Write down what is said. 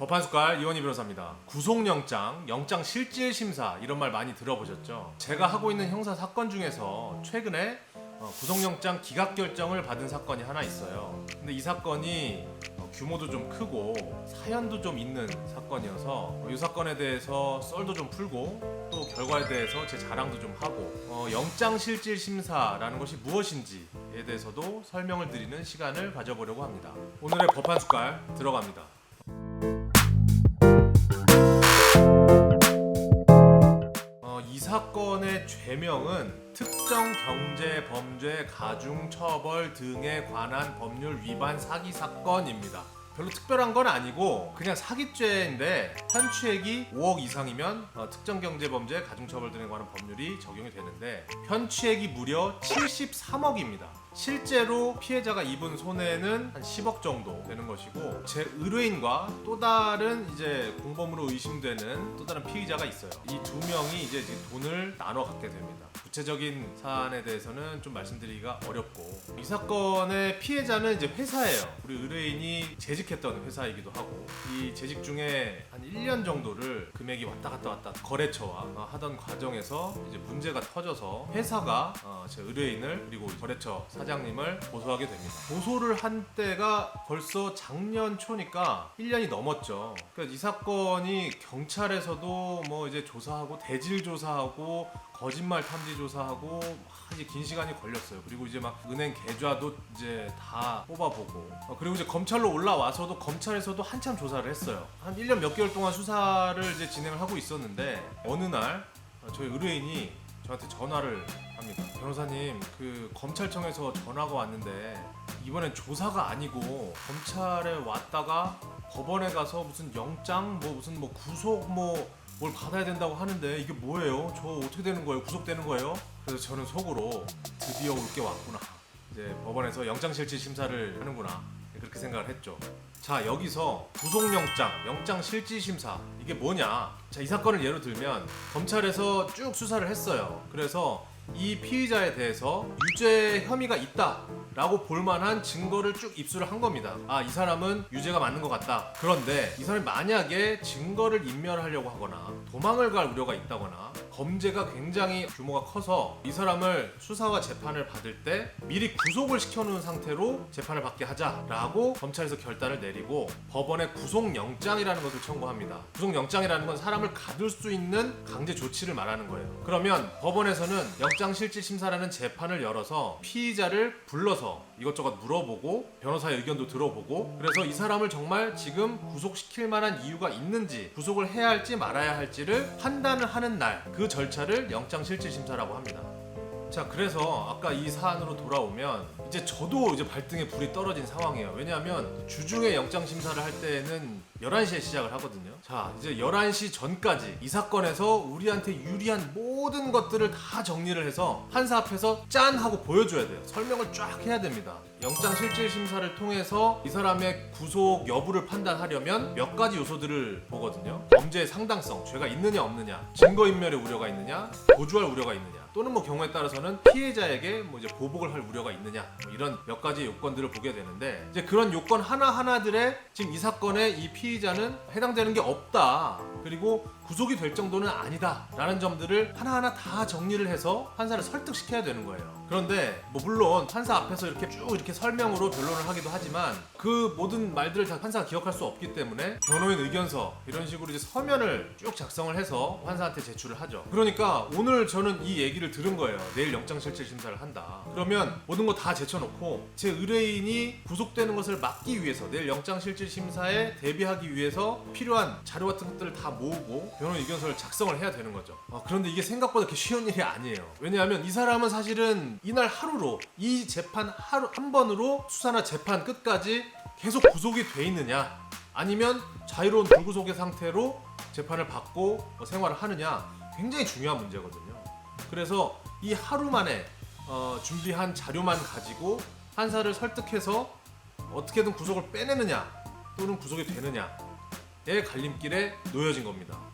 법한 숟갈 이원희 변호사입니다. 구속영장, 영장 실질 심사 이런 말 많이 들어보셨죠? 제가 하고 있는 형사 사건 중에서 최근에 어, 구속영장 기각 결정을 받은 사건이 하나 있어요. 근데 이 사건이 어, 규모도 좀 크고 사연도 좀 있는 사건이어서 어, 이 사건에 대해서 썰도 좀 풀고 또 결과에 대해서 제 자랑도 좀 하고 어, 영장 실질 심사라는 것이 무엇인지에 대해서도 설명을 드리는 시간을 가져보려고 합니다. 오늘의 법한 숟갈 들어갑니다. 사건의 죄명은 특정 경제 범죄 가중 처벌 등에 관한 법률 위반 사기 사건입니다. 별로 특별한 건 아니고 그냥 사기죄인데 현취액이 5억 이상이면 어, 특정 경제 범죄 가중 처벌 등에 관한 법률이 적용이 되는데 현취액이 무려 73억입니다. 실제로 피해자가 입은 손해는 한 10억 정도 되는 것이고 제 의뢰인과 또 다른 이제 공범으로 의심되는 또 다른 피의자가 있어요. 이 두 명이 이제 돈을 나눠 갖게 됩니다. 구체적인 사안에 대해서는 좀 말씀드리기가 어렵고 이 사건의 피해자는 이제 회사예요. 우리 의뢰인이 재직했던 회사이기도 하고 이 재직 중에 한 1년 정도를 금액이 왔다 갔다 왔다 거래처와 어, 하던 과정에서 이제 문제가 터져서 회사가 어, 제 의뢰인을 그리고 거래처 사장님을 고소하게 됩니다. 고소를 한 때가 벌써 작년 초니까 1년이 넘었죠. 그러니까 이 사건이 경찰에서도 뭐 이제 조사하고 대질 조사하고 거짓말 탐지 조사하고 막 이제 긴 시간이 걸렸어요. 그리고 이제 막 은행 계좌도 이제 다 뽑아보고 어, 그리고 이제 검찰로 올라와서도 검찰에서도 한참 조사를 했어요. 한 1년 몇 개월 동안 수사를 이제 진행을 하고 있었는데 어느 날 어, 저희 의뢰인이 저한테 전화를 합니다. 변호사님, 그 검찰청에서 전화가 왔는데 이번엔 조사가 아니고 검찰에 왔다가 법원에 가서 무슨 영장 뭐 무슨 뭐 구속 뭐 뭘 받아야 된다고 하는데 이게 뭐예요? 저 어떻게 되는 거예요? 구속되는 거예요? 그래서 저는 속으로 드디어 올 게 왔구나. 이제 법원에서 영장실질 심사를 하는구나. 그렇게 생각을 했죠. 자 여기서 구속영장, 영장실질심사 이게 뭐냐? 자 이 사건을 예로 들면 검찰에서 쭉 수사를 했어요. 그래서 이 피의자에 대해서 유죄 혐의가 있다 라고 볼만한 증거를 쭉 입수를 한 겁니다. 아 이 사람은 유죄가 맞는 것 같다. 그런데 이 사람이 만약에 증거를 인멸하려고 하거나 도망을 갈 우려가 있다거나 범죄가 굉장히 규모가 커서 이 사람을 수사와 재판을 받을 때 미리 구속을 시켜놓은 상태로 재판을 받게 하자라고 검찰에서 결단을 내리고 법원에 구속영장이라는 것을 청구합니다. 구속영장이라는 건 사람을 가둘 수 있는 강제 조치를 말하는 거예요. 그러면 법원에서는 영장 실질 심사라는 재판을 열어서 피의자를 불러서 이것저것 물어보고 변호사의 의견도 들어보고 그래서 이 사람을 정말 지금 구속시킬 만한 이유가 있는지 구속을 해야 할지 말아야 할지를 판단을 하는 날 그 절차를 영장 실질 심사라고 합니다. 자 그래서 아까 이 사안으로 돌아오면 이제 저도 이제 발등에 불이 떨어진 상황이에요. 왜냐하면 주중에 영장 심사를 할 때는 11시에 시작을 하거든요. 자 이제 11시 전까지 이 사건에서 우리한테 유리한 모든 것들을 다 정리를 해서 판사 앞에서 짠 하고 보여줘야 돼요. 설명을 쫙 해야 됩니다. 영장 실질 심사를 통해서 이 사람의 구속 여부를 판단하려면 몇 가지 요소들을 보거든요. 범죄의 상당성 죄가 있느냐 없느냐 증거인멸의 우려가 있느냐 도주할 우려가 있느냐 또는 뭐 경우에 따라서는 피해자에게 뭐 이제 보복을 할 우려가 있느냐 뭐 이런 몇 가지 요건들을 보게 되는데 이제 그런 요건 하나 하나들에 지금 이 사건에 이 피의자는 해당되는 게 없다 그리고 구속이 될 정도는 아니다라는 점들을 하나하나 다 정리를 해서 판사를 설득시켜야 되는 거예요. 그런데 뭐 물론 판사 앞에서 이렇게 쭉 이렇게 설명으로 변론을 하기도 하지만 그 모든 말들을 다 판사가 기억할 수 없기 때문에 변호인 의견서 이런 식으로 이제 서면을 쭉 작성을 해서 판사한테 제출을 하죠. 그러니까 오늘 저는 이 얘기를 들은 거예요. 내일 영장실질 심사를 한다. 그러면 모든 거 다 제쳐놓고 제 의뢰인이 구속되는 것을 막기 위해서 내일 영장실질 심사에 대비하기 위해서 필요한 자료 같은 것들을 다 모으고 변호인 의견서를 작성을 해야 되는 거죠. 어, 그런데 이게 생각보다 그렇게 쉬운 일이 아니에요. 왜냐하면 이 사람은 사실은 이날 하루로 이 재판 하루 한 번으로 수사나 재판 끝까지 계속 구속이 돼 있느냐 아니면 자유로운 불구속의 상태로 재판을 받고 뭐 생활을 하느냐 굉장히 중요한 문제거든요. 그래서 이 하루 만에 어, 준비한 자료만 가지고 판사를 설득해서 어떻게든 구속을 빼내느냐 또는 구속이 되느냐 의 갈림길에 놓여진 겁니다.